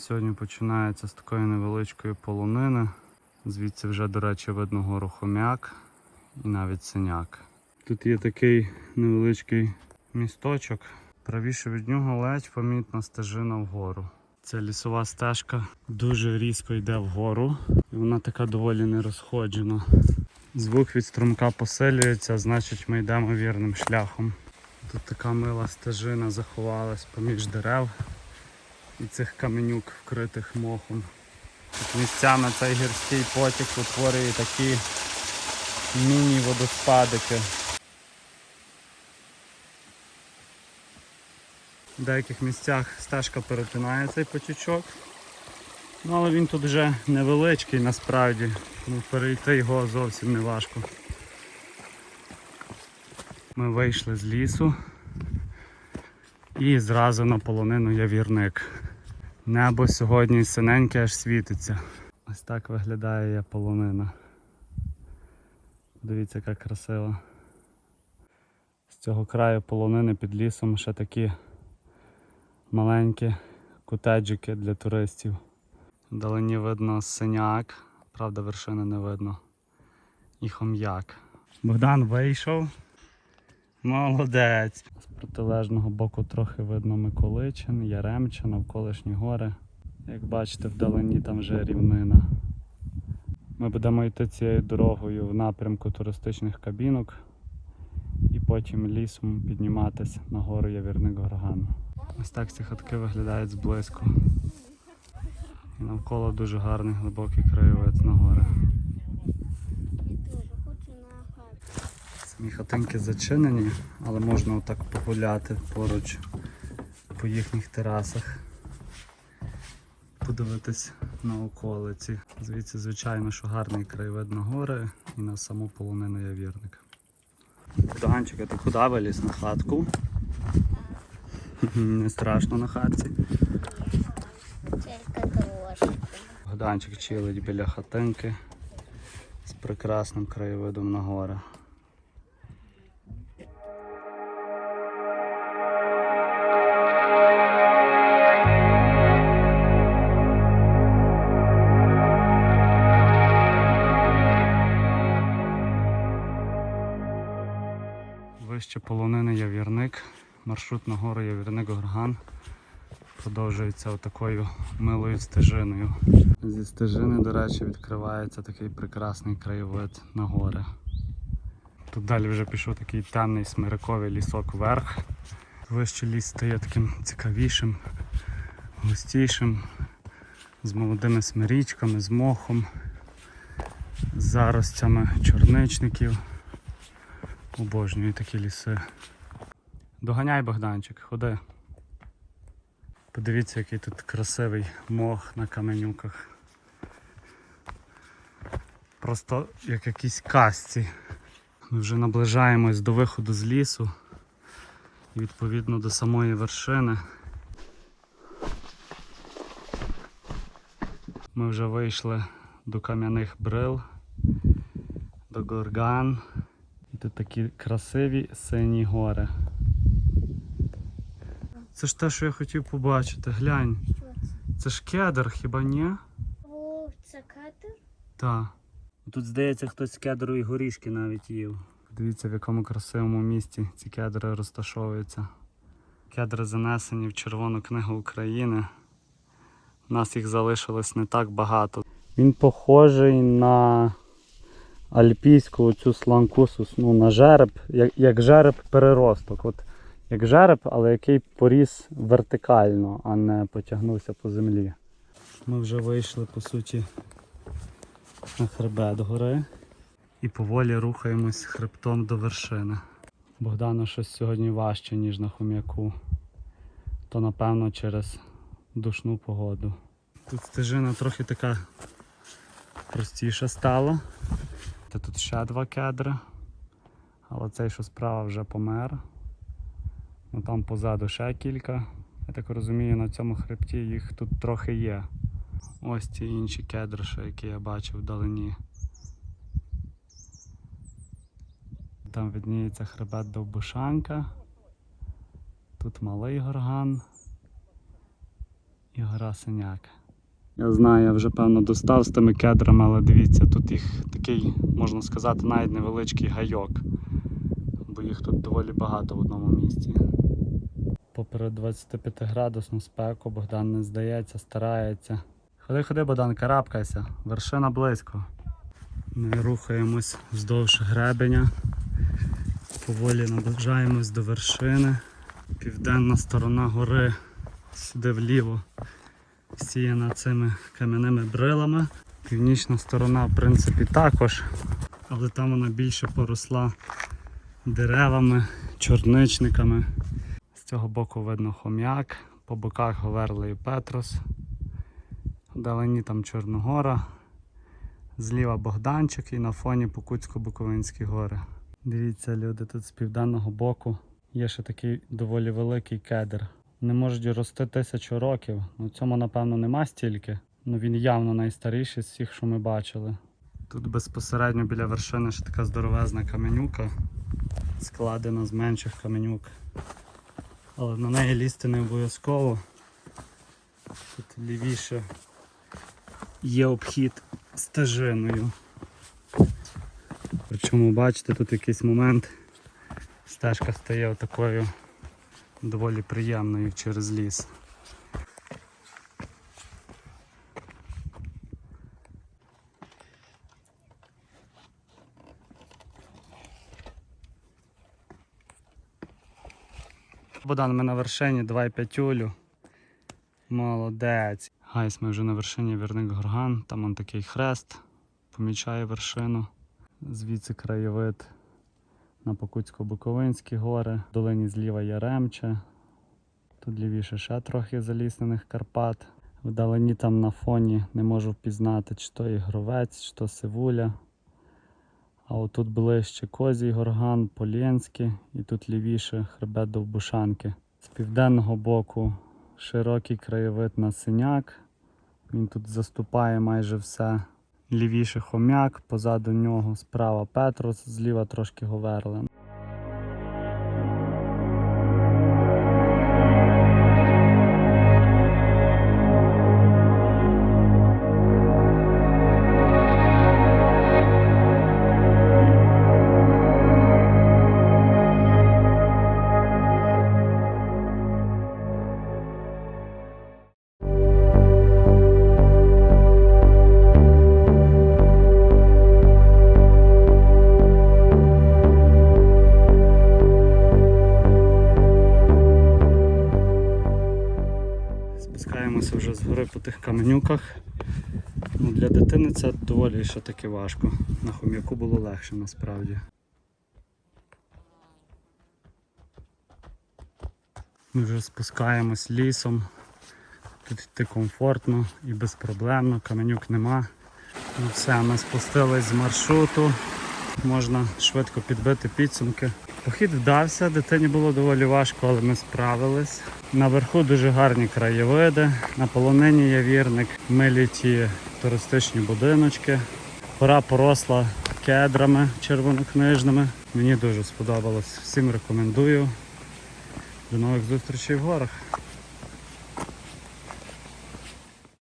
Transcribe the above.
Сьогодні починається з такої невеличкої полонини. Звідси вже, до речі, видно гору хомяк і навіть синяк. Тут є такий невеличкий місточок. Правіше від нього ледь помітна стежина вгору. Ця лісова стежка дуже різко йде вгору, і вона така доволі нерозходжена. Звук від струмка посилюється, значить ми йдемо вірним шляхом. Тут така мила стежина заховалась поміж дерев і цих каменюк, вкритих мохом. Тут місцями цей гірський потік утворює такі міні-водоспадики. В деяких місцях стежка перетинає цей потічок. Ну, але він тут вже невеличкий насправді, тому перейти його зовсім не важко. Ми вийшли з лісу і зразу на полонину явірник. Небо сьогодні синеньке аж світиться. Ось так виглядає полонина. Дивіться, яка красива. З цього краю полонини під лісом ще такі маленькі котеджики для туристів. Вдалині видно синяк, правда вершини не видно. І хом'як. Богдан вийшов. Молодець. З протилежного боку трохи видно Миколичин, Яремча, навколишні гори. Як бачите, вдалині там вже рівнина. Ми будемо йти цією дорогою в напрямку туристичних кабінок і потім лісом підніматися на гору Явірник Горган. Ось так ці хатки виглядають зблизьку. І навколо дуже гарний глибокий краєвид на гори. Хатинки зачинені, але можна отак погуляти поруч по їхніх терасах. Подивитись на околиці. Звідси, звичайно, що гарний краєвид на гори і на саму полонину явірник. Доганчик, а ти куди виліз на хатку? Не страшно на хатці. Тільки трошки. Богданчик чилить біля хатинки з прекрасним краєвидом на гори. Вище полонини Явірник, маршрут на гору Явірник Горган продовжується отакою милою стежиною. Зі стежини, до речі, відкривається такий прекрасний краєвид на гори. Тут далі вже пішов такий темний смириковий лісок вверх. Вище ліс стає таким цікавішим, густішим, з молодими смирічками, з мохом, з заростями чорничників. Обожнюю такі ліси. Доганяй, Богданчик, ходи. Подивіться, який тут красивий мох на каменюках. Просто як якісь казці. Ми вже наближаємось до виходу з лісу і відповідно до самої вершини. Ми вже вийшли до кам'яних брил, до горган. Тут такі красиві сині гори. Це ж те, що я хотів побачити. Глянь, Що це? це ж кедр, хіба ні? О, це катер? Так. Тут, здається, хтось кедру і горішки навіть їв. Дивіться, в якому красивому місці ці кедри розташовуються. Кедри занесені в Червону книгу України. У нас їх залишилось не так багато. Він похожий на альпійську цю сланку сосну, на жереб, як, як жереб переросток. От як жереб, але який поріс вертикально, а не потягнувся по землі. Ми вже вийшли, по суті, на хребет гори і поволі рухаємось хребтом до вершини. Богдану щось сьогодні важче, ніж на хом'яку. То напевно через душну погоду. Тут стежина трохи така простіша стала. Та тут ще два кедри, але цей, що справа, вже помер. Ну там позаду ще кілька. Я так розумію, на цьому хребті їх тут трохи є. Ось ці інші кедри, ще, які я бачив вдалині. Там видніється хребет Довбушанка. Тут малий горган. І гора синяк. Я знаю, я вже певно достав з тими кедрами, але дивіться, тут їх такий, можна сказати, навіть невеличкий гайок. Бо їх тут доволі багато в одному місці. Попри 25 градусну спеку Богдан не здається, старається. Ходи, ходи, Богдан, карабкайся, вершина близько. Ми рухаємось вздовж гребеня. Поволі наближаємось до вершини. Південна сторона гори сюди вліво сіяна цими кам'яними брилами. Північна сторона, в принципі, також, але там вона більше поросла деревами, чорничниками. З цього боку видно хом'як, по боках Говерлий і Петрос. Вдалині там Чорногора, зліва Богданчик і на фоні Покутсько-Буковинські гори. Дивіться, люди, тут з південного боку є ще такий доволі великий кедр. Не можуть рости тисячу років. Ну цьому, напевно, нема стільки. Ну він явно найстаріший з всіх, що ми бачили. Тут безпосередньо біля вершини ще така здоровезна каменюка, складена з менших каменюк. Але на неї лізти не обов'язково. Тут лівіше є обхід стежиною. Причому бачите, тут якийсь момент стежка стає отакою доволі приємною через ліс. Богдан, ми на вершині 2,5 тюлю. Молодець. Гайс, ми вже на вершині Вірник Горган, там он такий хрест, помічає вершину. Звідси краєвид на Покутсько-Буковинські гори, в долині зліва Яремче. Тут лівіше ще трохи заліснених Карпат. Вдалині там на фоні не можу впізнати, чи то ігровець, чи то сивуля. А отут ближче Козій Горган, Полєнське і тут лівіше хребет Довбушанки. З південного боку широкий краєвид на синяк. Він тут заступає майже все. Лівіше хомяк, позаду нього справа Петрос, зліва трошки Говерлен. Спускаємося вже з гори по тих каменюках. Ну, для дитини це доволі ще таки важко. На хом'яку було легше насправді. Ми вже спускаємось лісом. Тут йти комфортно і безпроблемно, каменюк нема. Ну все, ми спустились з маршруту. Можна швидко підбити підсумки. Похід вдався, дитині було доволі важко, але ми справились. Наверху дуже гарні краєвиди. На полонині є вірник, милі ті туристичні будиночки. Гора поросла кедрами червонокнижними. Мені дуже сподобалось. Всім рекомендую. До нових зустрічей в горах.